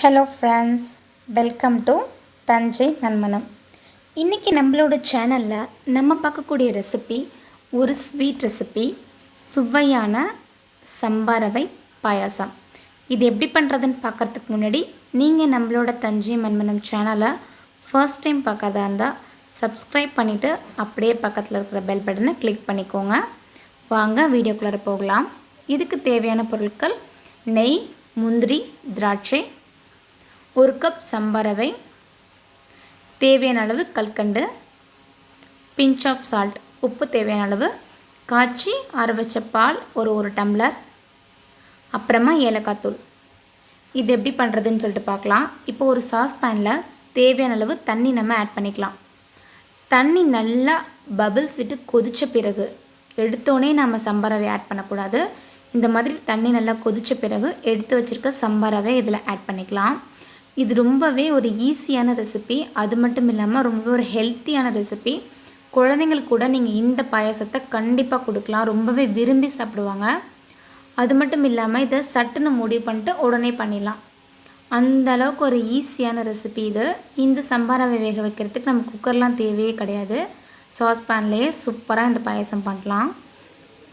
Hello friends welcome to Thanjai Nanmanam இன்றைக்கி நம்மளோட சேனலில் நம்ம பார்க்கக்கூடிய ரெசிபி ஒரு ஸ்வீட் ரெசிபி சுவையான சம்பாரவை பாயாசம். இது எப்படி பண்ணுறதுன்னு பார்க்குறதுக்கு முன்னாடி நீங்கள் நம்மளோட தஞ்சை மன்மனம் சேனலை ஃபர்ஸ்ட் டைம் பார்க்காதா இருந்தால் சப்ஸ்கிரைப் பண்ணிவிட்டு அப்படியே பக்கத்தில் இருக்கிற பெல் பட்டனை கிளிக் பண்ணிக்கோங்க. வாங்க வீடியோக்குள்ளே போகலாம். இதுக்கு தேவையான பொருட்கள் நெய் முந்திரி திராட்சை ஒரு கப் சம்பரவை தேவையான அளவு கல்கண்டு பிஞ்ச் ஆஃப் சால்ட் உப்பு தேவையான அளவு காய்ச்சி ஆற வச்ச பால் ஒரு ஒரு டம்ளர் அப்புறமா ஏலக்காய் தூள். இது எப்படி பண்ணுறதுன்னு சொல்லிட்டு பார்க்கலாம். இப்போ ஒரு சாஸ் பேனில் தேவையான அளவு தண்ணி நம்ம ஆட் பண்ணிக்கலாம். தண்ணி நல்லா பபிள்ஸ் விட்டு கொதித்த பிறகு எடுத்தோடனே நம்ம சம்பரவை ஆட் பண்ணக்கூடாது. இந்த மாதிரி தண்ணி நல்லா கொதித்த பிறகு எடுத்து வச்சுருக்க சம்பரவை இதில் ஆட் பண்ணிக்கலாம். இது ரொம்பவே ஒரு ஈஸியான ரெசிபி அது மட்டும் இல்லாமல் ரொம்பவே ஒரு ஹெல்த்தியான ரெசிபி குழந்தைங்களுக்கு கூட நீங்கள் இந்த பாயசத்தை கண்டிப்பாக கொடுக்கலாம். ரொம்பவே விரும்பி சாப்பிடுவாங்க. அது மட்டும் இல்லாமல் இதை சட்டுன்னு முடிவு பண்ணிட்டு உடனே பண்ணிடலாம். அந்த அளவுக்கு ஒரு ஈஸியான ரெசிபி இது. இந்த சம்பாராவை வேக வைக்கிறதுக்கு நம்ம குக்கர்லாம் தேவையே கிடையாது. சாஸ் பேன்லேயே சூப்பராக இந்த பாயசம் பண்ணலாம்.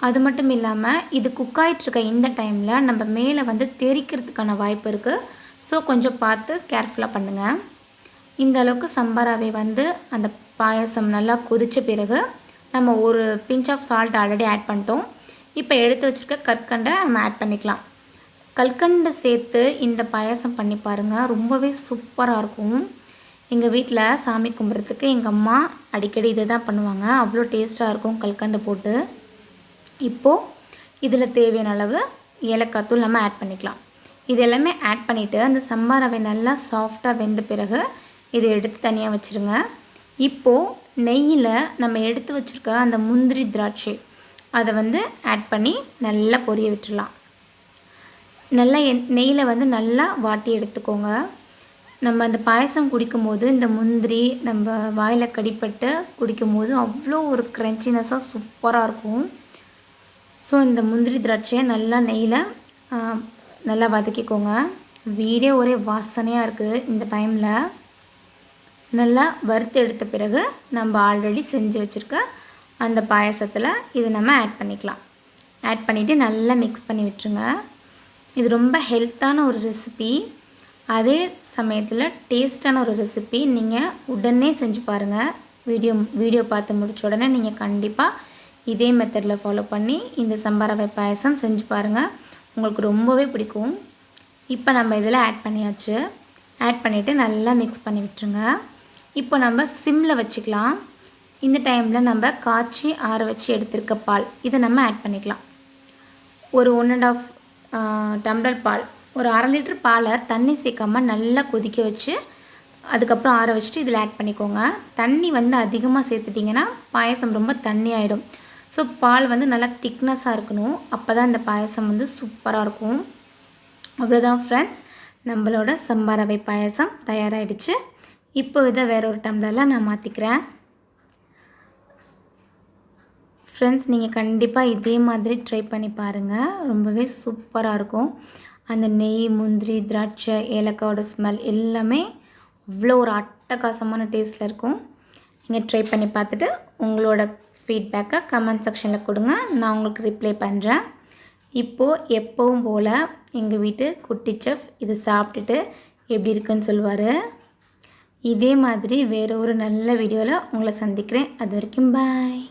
அது மட்டும் இல்லாமல் இது குக் ஆகிட்டுருக்க இந்த டைமில் நம்ம மேலே வந்து தெரிக்கிறதுக்கான வாய்ப்பு இருக்குது ஸோ கொஞ்சம் பார்த்து கேர்ஃபுல்லாக பண்ணுங்கள் இந்த அளவுக்கு சம்பாராவை வந்து அந்த பாயசம் நல்லா கொதித்த பிறகு நம்ம ஒரு pinch of salt already add பண்ணிட்டோம். இப்போ எடுத்து வச்சுருக்க கற்கண்டை நம்ம ஆட் பண்ணிக்கலாம். கல்கண்டை சேர்த்து இந்த பாயசம் பண்ணி பாருங்கள் ரொம்பவே சூப்பராக இருக்கும். எங்கள் வீட்டில் சாமி கும்பிட்றதுக்கு எங்கள் அம்மா அடிக்கடி இதை தான் பண்ணுவாங்க அவ்வளோ டேஸ்ட்டாக இருக்கும் கல்கண்டு போட்டு. இப்போது இதில் தேவையான அளவு ஏலக்காய் தூள் நம்ம ஆட் பண்ணிக்கலாம். இது எல்லாமே ஆட் பண்ணிவிட்டு அந்த சம்பா ரவை நல்லா சாஃப்டாக வெந்த பிறகு இதை எடுத்து தனியாக வச்சுருங்க. இப்போது நெய்யில் நம்ம எடுத்து வச்சுருக்க அந்த முந்திரி திராட்சை அதை வந்து ஆட் பண்ணி நல்லா பொரிய விட்டுடலாம் நல்லா எண் நெய்யில் வந்து நல்லா வாட்டி எடுத்துக்கோங்க. நம்ம அந்த பாயசம் குடிக்கும்போது இந்த முந்திரி நம்ம வாயில் கடிப்பட்டு குடிக்கும்போது அவ்வளோ ஒரு க்ரன்ச்சினஸாக சூப்பராக இருக்கும். ஸோ இந்த முந்திரி திராட்சையை நல்லா நெய்யில் நல்லா வதக்கிக்கோங்க. வீடே ஒரே வாசனையாக இருக்குது இந்த டைமில். நல்லா வறுத்து எடுத்த பிறகு நம்ம ஆல்ரெடி செஞ்சு வச்சுருக்க அந்த பாயசத்தில் இது நம்ம ஆட் பண்ணிக்கலாம். ஆட் பண்ணிவிட்டு நல்லா மிக்ஸ் பண்ணி விட்டுருங்க. இது ரொம்ப ஹெல்த்தான ஒரு ரெசிபி அதே சமயத்தில் டேஸ்டான ஒரு ரெசிபி நீங்கள் உடனே செஞ்சு பாருங்கள் வீடியோ வீடியோ பார்த்து முடிச்ச உடனே நீங்கள் கண்டிப்பாக இதே மெத்தடில் ஃபாலோ பண்ணி இந்த சம்பாரவை பாயசம் செஞ்சு பாருங்கள் உங்களுக்கு ரொம்பவே பிடிக்கும். இப்போ நம்ம இதில் ஆட் பண்ணியாச்சு. ஆட் பண்ணிவிட்டு நல்லா மிக்ஸ் பண்ணி விட்டுருங்க. இப்போ நம்ம சிம்மில் வச்சுக்கலாம். இந்த டைமில் நம்ம காய்ச்சி ஆற வச்சு எடுத்திருக்க பால் இதை நம்ம ஆட் பண்ணிக்கலாம். ஒரு ஒன் அண்ட் ஆஃப் டம்ளர் பால் ஒரு அரை லிட்டர் பாலை தண்ணி சேர்க்காமல் நல்லா கொதிக்க வச்சு அதுக்கப்புறம் ஆற வச்சுட்டு இதில் ஆட் பண்ணிக்கோங்க. தண்ணி வந்து அதிகமாக சேர்த்துட்டிங்கன்னா பாயசம் ரொம்ப தண்ணி ஆகிடும் ஸோ பால் வந்து நல்லா திக்னஸாக இருக்கணும். அப்போ தான் இந்த பாயசம் வந்து சூப்பராக இருக்கும். அவ்வளோதான் ஃப்ரெண்ட்ஸ் நம்மளோட சம்பாரவை பாயசம் தயாராகிடுச்சு இப்போ இதை வேற ஒரு டம்ளரில் நான் மாற்றிக்கிறேன் ஃப்ரெண்ட்ஸ் நீங்கள் கண்டிப்பாக இதே மாதிரி ட்ரை பண்ணி பாருங்கள் ரொம்பவே சூப்பராக இருக்கும். அந்த நெய் முந்திரி திராட்சை ஏலக்காயோட ஸ்மெல் எல்லாமே அவ்வளோ ஒரு அட்டகாசமான டேஸ்ட்டில் இருக்கும். நீங்கள் ட்ரை பண்ணி பார்த்துட்டு உங்களோட ஃபீட்பேக்கை கமெண்ட் செக்ஷனில் கொடுங்க. நான் உங்களுக்கு ரிப்ளை பண்ணுறேன் இப்போது எப்போவும் போல் எங்கள் வீட்டு குட்டி செஃப் இது சாப்பிட்டுட்டு எப்படி இருக்குன்னு சொல்லுவார். இதே மாதிரி வேறு ஒரு நல்ல வீடியோவில் உங்களை சந்திக்கிறேன். அது வரைக்கும் பாய்